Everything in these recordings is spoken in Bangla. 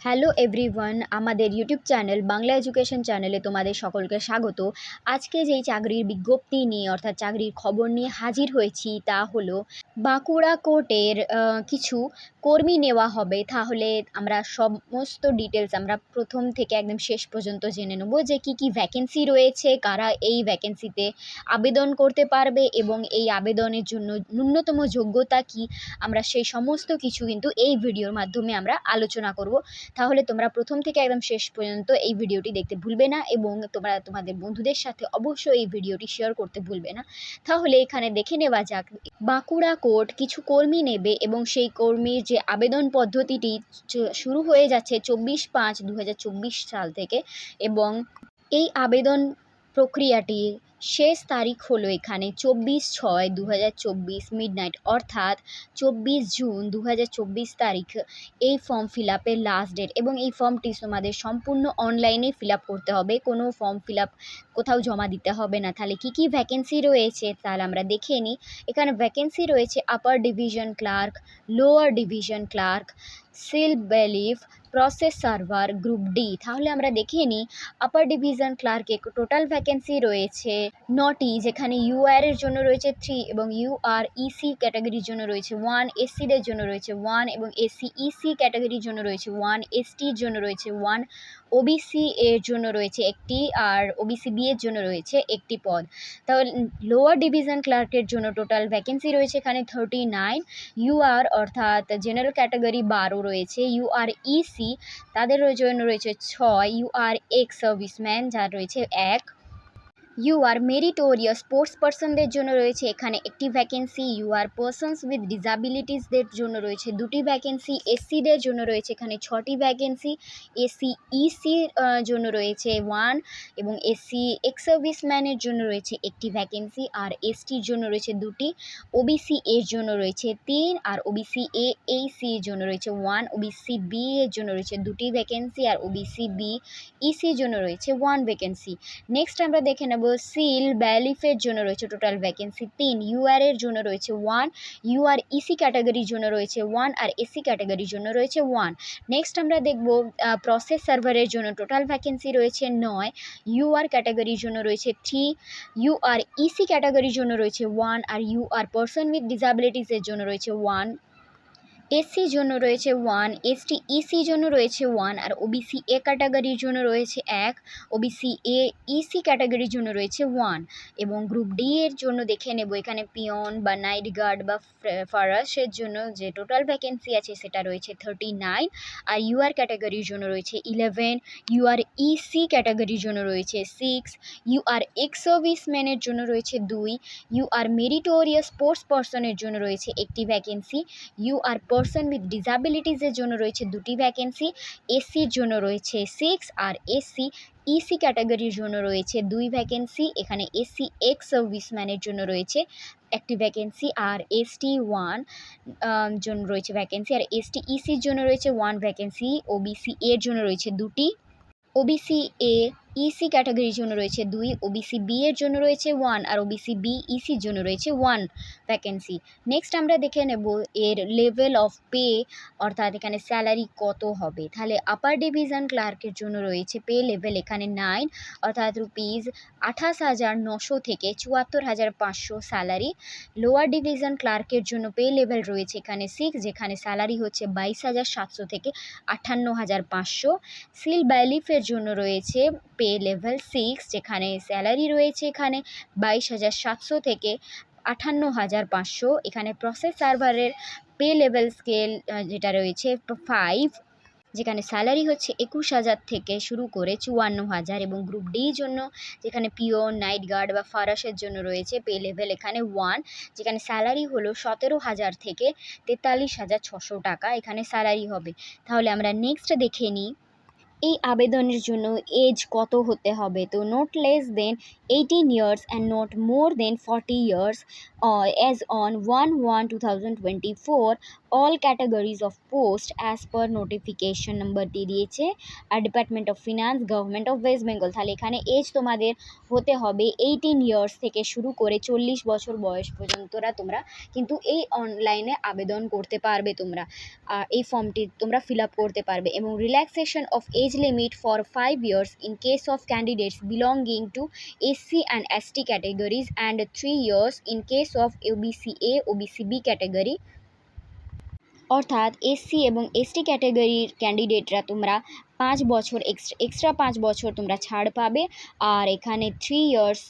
হ্যালো এভরিওয়ান আমাদের ইউটিউব চ্যানেল বাংলা এডুকেশন চ্যানেলে তোমাদের সকলকে স্বাগত। আজকে যেই চাকরির বিজ্ঞপ্তি নিয়ে, অর্থাৎ চাকরির খবর নিয়ে হাজির হয়েছি তা হলো, বাঁকুড়া কোর্টের কিছু কর্মী নেওয়া হবে। তাহলে আমরা সমস্ত ডিটেলস আমরা প্রথম থেকে একদম শেষ পর্যন্ত জেনে নেব যে কি কি ভ্যাকেন্সি রয়েছে, কারা এই ভ্যাকেন্সিতে আবেদন করতে পারবে এবং এই আবেদনের জন্য ন্যূনতম যোগ্যতা কি। আমরা সেই সমস্ত কিছু কিন্তু এই ভিডিওর মাধ্যমে আমরা আলোচনা করব। তাহলে তোমরা প্রথম থেকে একদম শেষ পর্যন্ত এই ভিডিওটি দেখতে ভুলবে না এবং তোমরা তোমাদের বন্ধুদের সাথে অবশ্যই এই ভিডিওটি শেয়ার করতে ভুলবে না। তাহলে এখানে দেখে নেওয়া যাক, বাঁকুড়া কোর্ট কিছু কর্মী নেবে এবং সেই কর্মীর যে আবেদন পদ্ধতিটি শুরু হয়ে যাচ্ছে চব্বিশ পাঁচ দু সাল থেকে এবং এই আবেদন প্রক্রিয়াটি শেষ তারিখ হলো এখানে চব্বিশ ছয় দু হাজার চব্বিশ মিডনাইট অর্থাৎ চব্বিশ জুন দু হাজার চব্বিশ তারিখ। এই ফর্ম ফিল আপের লাস্ট ডেট এবং এই ফর্মটি তোমাদের সম্পূর্ণ অনলাইনে ফিল আপ করতে হবে। কোনো ফর্ম ফিল আপ কোথাও জমা দিতে হবে না। তাহলে কী কী ভ্যাকেন্সি রয়েছে তাহলে আমরা দেখে নিই। এখানে ভ্যাকেন্সি রয়েছে upper division clerk lower division clerk seal bailiff process server group D তাহলে আমরা দেখে নিই আপার ডিভিশন ক্লার্কে টোটাল ভ্যাকেন্সি রয়েছে নটি, যেখানে ইউআর এর জন্য রয়েছে থ্রি এবং ইউআর ইসি ক্যাটাগরির জন্য রয়েছে ওয়ান এসসিদের জন্য রয়েছে ওয়ান এবং এসসি ইসি ক্যাটাগরির জন্য রয়েছে ওয়ান এসটির জন্য রয়েছে ওয়ান ওবিসি এর জন্য রয়েছে একটি আর ওবিসি বি এর জন্য রয়েছে একটি পদ। তাহলে লোয়ার ডিভিশন ক্লার্কের জন্য টোটাল ভ্যাকেন্সি রয়েছে এখানে থার্টি নাইন ইউআর অর্থাৎ জেনারেল ক্যাটাগরি বারো রয়েছে ইউআর ইসি তাদের জন্য রয়েছে ছয় ইউ আর এক্স সার্ভিসম্যান যার রয়েছে এক। ইউ আর মেরিটোরিয়াস স্পোর্টস পার্সনদের জন্য রয়েছে এখানে একটি vacancy U R persons with ডিসাবিলিটিসদের জন্য রয়েছে দুটি ভ্যাকেন্সি এসসিদের জন্য রয়েছে এখানে ছটি ভ্যাকেন্সি এসসি ইসির জন্য রয়েছে ওয়ান এবং এসসি এক্স সার্ভিসম্যানের জন্য রয়েছে একটি ভ্যাকেন্সি আর এসটির জন্য রয়েছে দুটি ওবিসি এর জন্য রয়েছে তিন আর ওবিসি এ এই সির জন্য রয়েছে ওয়ান ওবিসি বি এর জন্য রয়েছে দুটি ভ্যাকেন্সি আর ওবিসি বি ইসির জন্য রয়েছে ওয়ান ভ্যাকেন্সি নেক্সট আমরা দেখে নেব সিল ব্যালিফের জন্য রয়েছে টোটাল ভ্যাকেন্সি তিন ইউআর এর জন্য রয়েছে ওয়ান ইউআর ইসি ক্যাটাগরির জন্য রয়েছে ওয়ান আর এসি ক্যাটাগরির জন্য রয়েছে ওয়ান নেক্সট আমরা দেখব প্রসেস সার্ভারের জন্য টোটাল ভ্যাকেন্সি রয়েছে নয় ইউআর ক্যাটাগরির জন্য রয়েছে থ্রি ইউআর ইসি ক্যাটাগরির জন্য রয়েছে ওয়ান আর ইউআর পার্সন উইথ ডিসাবিলিটিসের জন্য রয়েছে ওয়ান এসসি জন্য রয়েছে ওয়ান এসটি ইসি জন্য রয়েছে ওয়ান আর ওবিসি এ ক্যাটাগরির জন্য রয়েছে এক, ওবিসি এ ইসি ক্যাটাগরির জন্য রয়েছে ওয়ান এবং গ্রুপ ডি এর জন্য দেখে নেব এখানে পিয়ন বা নাইট গার্ড বা ফারাসের জন্য যে টোটাল ভ্যাকেন্সি আছে সেটা রয়েছে থার্টি নাইন আর ইউআর ক্যাটাগরির জন্য রয়েছে ইলেভেন ইউআর ইসি ক্যাটাগরির জন্য রয়েছে সিক্স ইউআর এক্স সার্ভিসম্যানের জন্য রয়েছে দুই ইউআর মেরিটোরিয়াস স্পোর্টস পার্সনের জন্য রয়েছে একটি ভ্যাকেন্সি ইউআর পার্সন উইথ ডিসাবিলিটিসের জন্য রয়েছে দুটি ভ্যাকেন্সি এসসির জন্য রয়েছে সিক্স আর এসসি ইসি ক্যাটাগরির জন্য রয়েছে দুই ভ্যাকেন্সি এখানে এসসি এক্স সার্ভিসম্যানের জন্য রয়েছে একটি ভ্যাকেন্সি আর এসটি ওয়ান জন্য রয়েছে ভ্যাকেন্সি আর এসটি ইসির জন্য রয়েছে ওয়ান ভ্যাকেন্সি ওবিসি এর জন্য রয়েছে দুটি ওবিসি এ ইসি ক্যাটাগরির জন্য রয়েছে দুই ওবিসি বি এর জন্য রয়েছে ওয়ান আর ওবিসি বি ইসির জন্য রয়েছে ওয়ান ভ্যাকেন্সি নেক্সট আমরা দেখে নেব এর লেভেল অফ পে অর্থাৎ এখানে স্যালারি কত হবে। তাহলে আপার ডিভিশন ক্লার্কের জন্য রয়েছে পে লেভেল এখানে নাইন অর্থাৎ রুপিস আঠাশ হাজার নশো থেকে চুয়াত্তর হাজার পাঁচশো স্যালারি লোয়ার ডিভিশন ক্লার্কের জন্য পে লেভেল রয়েছে এখানে সিক্স যেখানে স্যালারি হচ্ছে বাইশ হাজার সাতশো থেকে আটান্ন হাজার পাঁচশো। সিল ব্যালিফের জন্য রয়েছে পে লেভেল সিক্স, যেখানে স্যালারি রয়েছে এখানে বাইশ হাজার সাতশো থেকে আটান্ন হাজার পাঁচশো। এখানে প্রসেস সার্ভারের পে লেভেল স্কেল যেটা রয়েছে ফাইভ, যেখানে স্যালারি হচ্ছে একুশ হাজার থেকে শুরু করে চুয়ান্ন হাজার এবং গ্রুপ ডি জন্য, যেখানে পিওন নাইট গার্ড বা ফারাসের জন্য রয়েছে পে লেভেল এখানে ওয়ান, যেখানে স্যালারি হলো সতেরো হাজার থেকে তেতাল্লিশ হাজার ছশো টাকা, এখানে স্যালারি হবে। তাহলে আমরা নেক্সট দেখে নিই। এই আবেদনের জন্য এজ কত হতে হবে? তো not less than eighteen years and not more than forty years as on one one two thousand twenty four all categories of post as per notification number দিয়ে দিয়েছে। আর department of finance government of West Bengal তাহলে এখানে এজ তোমাদের হতে হবে এইটিন ইয়ার্স থেকে শুরু করে চল্লিশ বছর বয়স পর্যন্তরা তোমরা কিন্তু এই অনলাইনে আবেদন করতে পারবে তোমরা। এই ফর্মটি তোমরা ফিল আপ করতে পারবে এবং relaxation of age limit for five years in case of candidates belonging to SC and ST categories and three years in case of OBC A OBC B category অর্থাৎ এসসি এবং এসটি ক্যাটাগরির ক্যান্ডিডেটরা তোমরা পাঁচ বছর এক্সট্রা এক্সট্রা পাঁচ বছর তোমরা ছাড় পাবে। আর এখানে থ্রি ইয়ার্স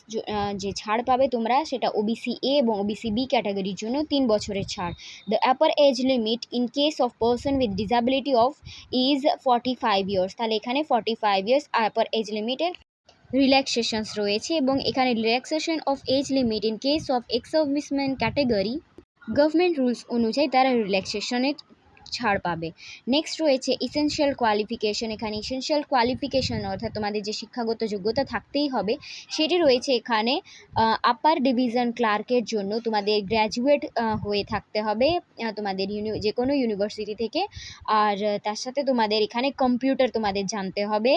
যে ছাড় পাবে তোমরা সেটা ওবিসি এ এবং ওবিসি বি ক্যাটাগরির জন্য তিন বছরের ছাড়। The upper age limit in case of person with disability of is forty five years তাহলে এখানে forty five years upper age লিমিটের রিল্যাক্সেশনস রয়েছে এবং এখানে relaxation of age limit in case of ex category government rules অনুযায়ী তারা রিল্যাক্সেশনের ছাড় পাবে। নেক্সট রয়েছে ইসেনশিয়াল কোয়ালিফিকেশন এখানে ইসেনশিয়াল কোয়ালিফিকেশন অর্থাৎ তোমাদের যে শিক্ষাগত যোগ্যতা থাকতেই হবে, সেটি রয়েছে এখানে আপার ডিভিশন ক্লার্কের জন্য তোমাদের গ্র্যাজুয়েট হয়ে থাকতে হবে তোমাদের ইউনি যে কোনো ইউনিভার্সিটি থেকে। আর তার সাথে তোমাদের এখানে কম্পিউটার তোমাদের জানতে হবে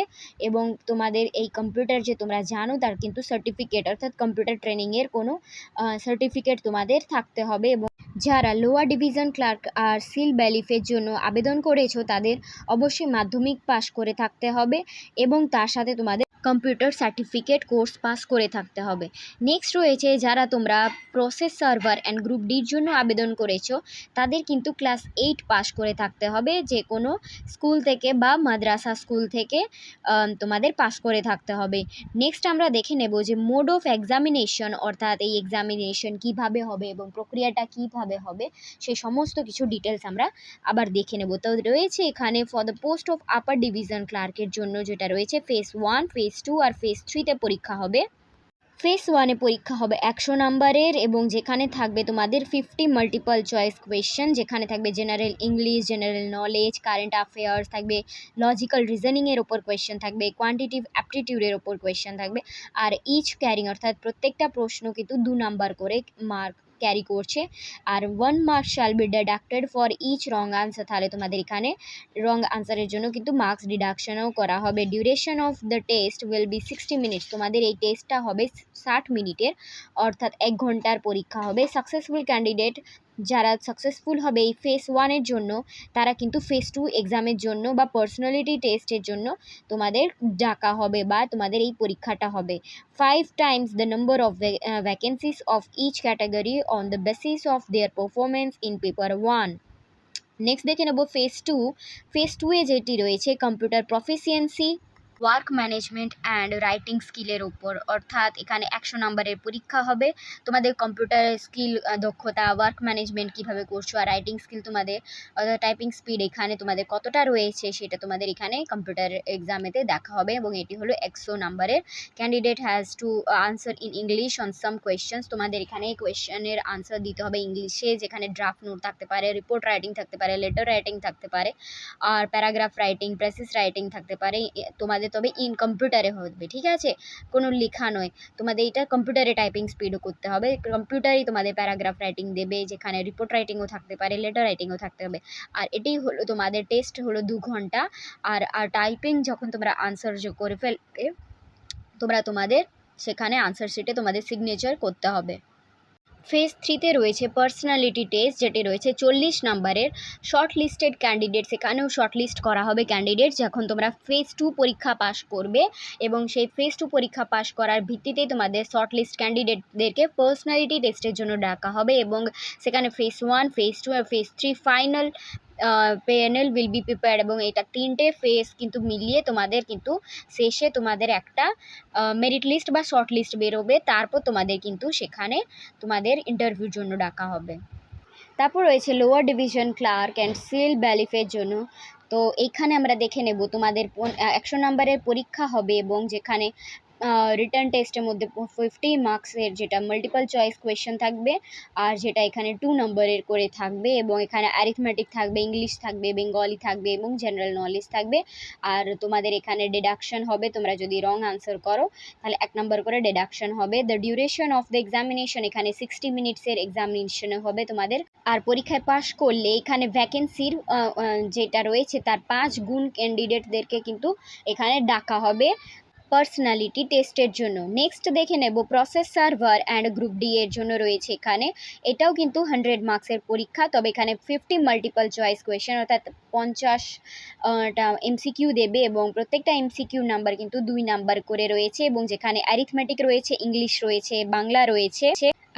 এবং তোমাদের এই কম্পিউটার যে তোমরা জানো, তার কিন্তু সার্টিফিকেট অর্থাৎ কম্পিউটার ট্রেনিংয়ের কোনো সার্টিফিকেট তোমাদের থাকতে হবে এবং যারা লোয়ার ডিভিশন ক্লার্ক আর সিল ব্যালিফের জন্য আবেদন করেছ তাদের অবশ্যই মাধ্যমিক পাশ করে থাকতে হবে এবং তার সাথে তোমাদের কম্পিউটার সার্টিফিকেট কোর্স পাস করে থাকতে হবে। নেক্সট রয়েছে যারা তোমরা প্রসেস সার্ভার অ্যান্ড গ্রুপ ডির জন্য আবেদন করেছ, তাদের কিন্তু ক্লাস এইট পাস করে থাকতে হবে। যে কোনো স্কুল থেকে বা মাদ্রাসা স্কুল থেকে তোমাদের পাস করে থাকতে হবে। নেক্সট আমরা দেখে নেব যে মোড অফ এক্সামিনেশন অর্থাৎ এই এক্সামিনেশন কীভাবে হবে এবং প্রক্রিয়াটা কীভাবে হবে সেই সমস্ত কিছু ডিটেলস আমরা আবার দেখে নেব। তো রয়েছে এখানে for the post of upper division ক্লার্কের জন্য যেটা রয়েছে ফেস ওয়ান ফেস টু আর ফেস থ্রিতে পরীক্ষা হবে। ফেস ওয়ানে পরীক্ষা হবে একশো নাম্বারের এবং যেখানে থাকবে তোমাদের ফিফটি মাল্টিপল চয়েস কোয়েশ্চেন যেখানে থাকবে general English general knowledge current affairs থাকবে লজিক্যাল রিজনিংয়ের ওপর কোয়েশ্চেন থাকবে কোয়ান্টিটিভ অ্যাপটিটিউডের ওপর কোয়েশ্চেন থাকবে। আর ইচ ক্যারিং অর্থাৎ প্রত্যেকটা প্রশ্ন কিন্তু দু নাম্বার করে মার্ক ক্যারি করছে। আর one marks shall be deducted for each wrong answer তাহলে তোমাদের এখানে রং আনসারের জন্য কিন্তু মার্কস ডিডাকশনও করা হবে। Duration of the test will be sixty minutes তোমাদের এই টেস্টটা হবে ষাট মিনিটের অর্থাৎ এক ঘণ্টার পরীক্ষা হবে। সাকসেসফুল ক্যান্ডিডেট যারা সাকসেসফুল হবে এই ফেস ওয়ানের জন্য, তারা কিন্তু ফেস টু এক্সামের জন্য বা পার্সোনালিটি টেস্টের জন্য তোমাদের ডাকা হবে বা তোমাদের এই পরীক্ষাটা হবে। Five times the number of vacancies of each category on the basis of their performance in paper one next দেখে নেব ফেস টু ফেস টুয়ে যেটি রয়েছে computer proficiency work management and writing স্কিলের ওপর অর্থাৎ এখানে একশো নম্বরের পরীক্ষা হবে। তোমাদের কম্পিউটার স্কিল দক্ষতা ওয়ার্ক ম্যানেজমেন্ট কীভাবে করছ আর রাইটিং স্কিল তোমাদের অর্থাৎ টাইপিং স্পিড এখানে তোমাদের কতটা রয়েছে সেটা তোমাদের এখানে কম্পিউটার এক্সামেতে দেখা হবে এবং এটি হলো একশো নাম্বারের candidate has to answer in English on some questions তোমাদের এখানে কোয়েশ্চেনের আনসার দিতে হবে ইংলিশে, যেখানে ড্রাফট নোট থাকতে পারে রিপোর্ট রাইটিং থাকতে পারে লেটার রাইটিং থাকতে পারে, আর প্যারাগ্রাফ রাইটিং প্রেসিস রাইটিং থাকতে পারে। তোমাদের তবে ইন কম্পিউটারে হবে, ঠিক আছে? কোনো লেখা নয়। তোমাদের এটা কম্পিউটারে টাইপিং স্পিডও করতে হবে। কম্পিউটারই তোমাদের প্যারাগ্রাফ রাইটিং দেবে, যেখানে রিপোর্ট রাইটিংও থাকতে পারে লেটার রাইটিংও থাকতে হবে। আর এটাই হলো তোমাদের টেস্ট হলো দু ঘণ্টা। আর আর টাইপিং যখন তোমরা আনসার করে ফেলবে, তোমরা তোমাদের সেখানে আনসার শিটে তোমাদের সিগনেচার করতে হবে। ফেজ থ্রিতে রয়েছে পার্সোনালিটি টেস্ট যেটি রয়েছে চল্লিশ নাম্বারের শর্ট লিস্টেড ক্যান্ডিডেট সেখানেও শর্ট লিস্ট করা হবে ক্যান্ডিডেট যখন তোমরা ফেজ টু পরীক্ষা পাস করবে এবং সেই ফেজ টু পরীক্ষা পাস করার ভিত্তিতেই তোমাদের শর্ট লিস্ট ক্যান্ডিডেটদেরকে পার্সোনালিটি টেস্টের জন্য ডাকা হবে এবং সেখানে phase one phase two R phase three final panel will be prepared এবং এটা তিনটে ফেস কিন্তু মিলিয়ে তোমাদের কিন্তু শেষে তোমাদের একটা মেরিট লিস্ট বা শর্ট লিস্ট বেরোবে। তারপর তোমাদের কিন্তু সেখানে তোমাদের ইন্টারভিউর জন্য ডাকা হবে। তারপর রয়েছে lower division clerk and seal ব্যালিফের জন্য। তো এইখানে আমরা দেখে নেব তোমাদের একশো নম্বরের পরীক্ষা হবে এবং যেখানে রিটার্ন টেস্টের মধ্যে ফিফটি মার্কসের যেটা মাল্টিপল চয়েস কোয়েশ্চেন থাকবে আর যেটা এখানে টু নম্বরের করে থাকবে এবং এখানে অ্যারিথমেটিক থাকবে ইংলিশ থাকবে বেঙ্গলি থাকবে এবং জেনারেল নলেজ থাকবে। আর তোমাদের এখানে ডিডাকশন হবে, তোমরা যদি রং আনসার করো, তাহলে এক নম্বর করে ডিডাকশন হবে। The duration of the examination এখানে সিক্সটি মিনিটসের এক্সামিনেশন হবে তোমাদের। আর পরীক্ষায় পাশ করলে এখানে ভ্যাকেন্সির যেটা রয়েছে, তার পাঁচ গুণ ক্যান্ডিডেটদেরকে কিন্তু এখানে ডাকা হবে। পার্সোনালিটি টেস্টের জন্য। নেক্সট দেখে নেব process server and group D এর জন্য রয়েছে এখানে। এটাও কিন্তু হান্ড্রেড মার্কসের পরীক্ষা, তবে এখানে ফিফটি মাল্টিপল চয়েস কোয়েশ্চেন অর্থাৎ পঞ্চাশ টা এমসিকিউ দেবে এবং প্রত্যেকটা এমসিকিউ নাম্বার কিন্তু দুই নাম্বার করে রয়েছে এবং যেখানে অ্যারিথমেটিক রয়েছে ইংলিশ রয়েছে, বাংলা রয়েছে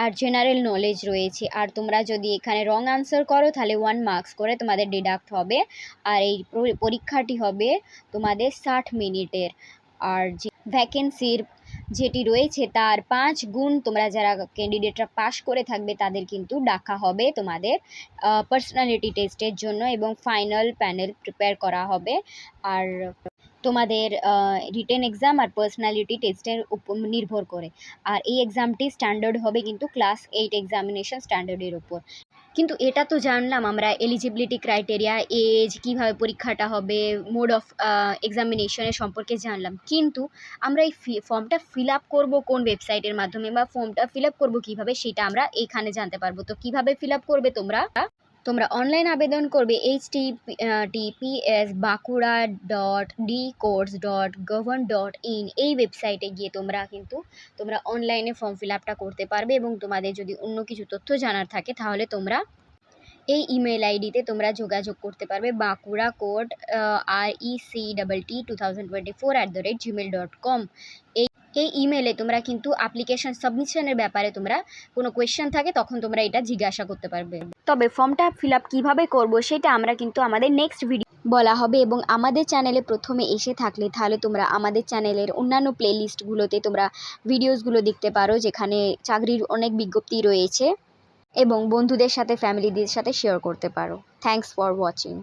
আর জেনারেল নলেজ রয়েছে। আর তোমরা যদি এখানে রং আনসার করো, তাহলে ওয়ান মার্কস করে তোমাদের ডিডাক্ট হবে। আর এই পরীক্ষাটি হবে তোমাদের ষাট মিনিটের। আর যে ভ্যাকেন্সির যেটি রয়েছে তার পাঁচ গুণ তোমরা যারা ক্যান্ডিডেটরা পাশ করে থাকবে তাদের কিন্তু ডাকা হবে তোমাদের পার্সোনালিটি টেস্টের জন্য এবং ফাইনাল প্যানেল প্রিপেয়ার করা হবে। আর তোমাদের রিটেন এক্সাম আর পার্সোনালিটি টেস্টের নির্ভর করে। আর এই এক্সামটি স্ট্যান্ডার্ড হবে কিন্তু ক্লাস এইট এক্সামিনেশন স্ট্যান্ডার্ডের ওপর কিন্তু এটা তো জানলাম আমরা এলিজিবিলিটি ক্রাইটেরিয়া এজ কীভাবে পরীক্ষাটা হবে মোড অফ এক্সামিনেশনের সম্পর্কে জানলাম। কিন্তু আমরা এই ফর্মটা ফিল আপ করব কোন ওয়েবসাইটের মাধ্যমে বা ফর্মটা ফিল আপ করব কীভাবে, সেটা আমরা এখানে জানতে পারব। তো কীভাবে ফিল আপ করবে তোমরা? তোমরা অনলাইন আবেদন করবে HTTPS Bankura dot D courts dot govern dot in এই ওয়েবসাইটে গিয়ে তোমরা কিন্তু, তোমরা অনলাইনে ফর্ম ফিল আপটা করতে পারবে এবং তোমাদের যদি অন্য কিছু তথ্য জানার থাকে, তাহলে তোমরা এই ইমেল আইডিতে তোমরা যোগাযোগ করতে পারবে Bankura code R E C double T two thousand twenty four at the rate Gmail dot com এই এই ইমেলে তোমরা কিন্তু অ্যাপ্লিকেশন সাবমিশনের ব্যাপারে তোমরা কোনো কোয়েশ্চেন থাকে, তখন তোমরা এটা জিজ্ঞাসা করতে পারবে। তবে ফর্মটা ফিল আপ কীভাবে করব সেটা আমরা কিন্তু আমাদের নেক্সট ভিডিও বলা হবে এবং আমাদের চ্যানেলে প্রথমে এসে থাকলে তাহলে তোমরা আমাদের চ্যানেলের অন্যান্য প্লেলিস্টগুলোতে তোমরা ভিডিওসগুলো দেখতে পারো, যেখানে চাকরির অনেক বিজ্ঞপ্তি রয়েছে এবং বন্ধুদের সাথে ফ্যামিলিদের সাথে শেয়ার করতে পারো। Thanks for watching